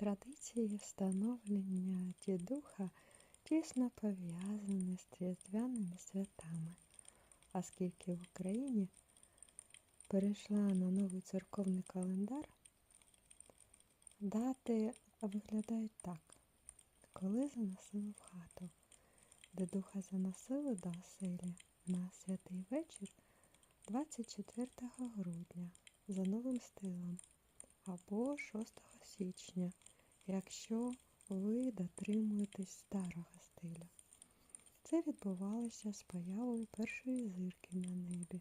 Традиції встановлення дідуха тісно пов'язані з різдвяними святами, оскільки в Україні перейшла на новий церковний календар, дати виглядають так. Коли заносили в хату, дедуха заносили до оселі на святий вечір 24 грудня за новим стилем або 6 січня, якщо ви дотримуєтесь старого стилю. Це відбувалося з появою першої зірки на небі.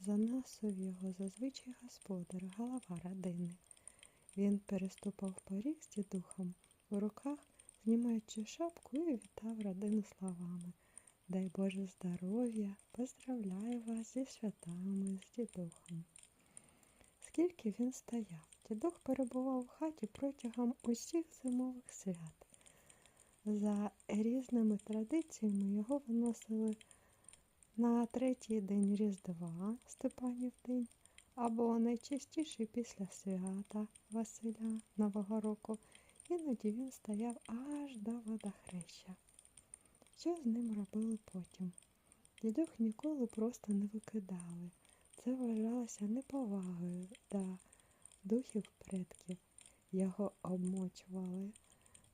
Заносив його зазвичай господар, голова родини. Він переступав поріг з дідухом у руках, знімаючи шапку і вітав родину словами. Дай Боже здоров'я, поздравляю вас зі святами з дідухом. Скільки він стояв, дідух перебував у хаті протягом усіх зимових свят. За різними традиціями його виносили на третій день Різдва Степанів день, або найчастіше після свята Василя Нового року. Іноді він стояв аж до водохреща. Що з ним робили потім? Дідух ніколи просто не викидали. Це вважалося неповагою до духів предків. Його обмочували,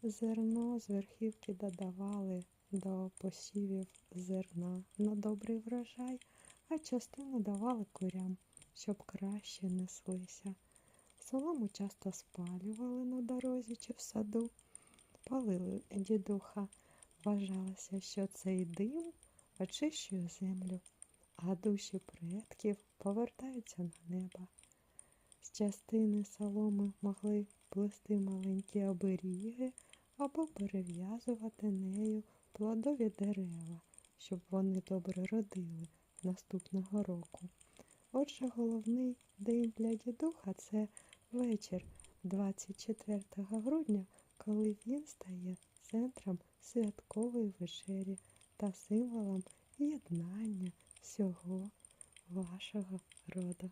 зерно з верхівки додавали до посівів зерна на добрий врожай, а частину давали курям, щоб краще неслися. Солому часто спалювали на дорозі чи в саду, палили дідуха. Вважалося, що цей дим очищує землю, а душі предків повертаються на небо. З частини соломи могли плести маленькі оберіги або перев'язувати нею плодові дерева, щоб вони добре родили наступного року. Отже, головний день для дідуха це вечір 24 грудня, коли він стає центром святкової вечері та символом єднання всього вашого роду.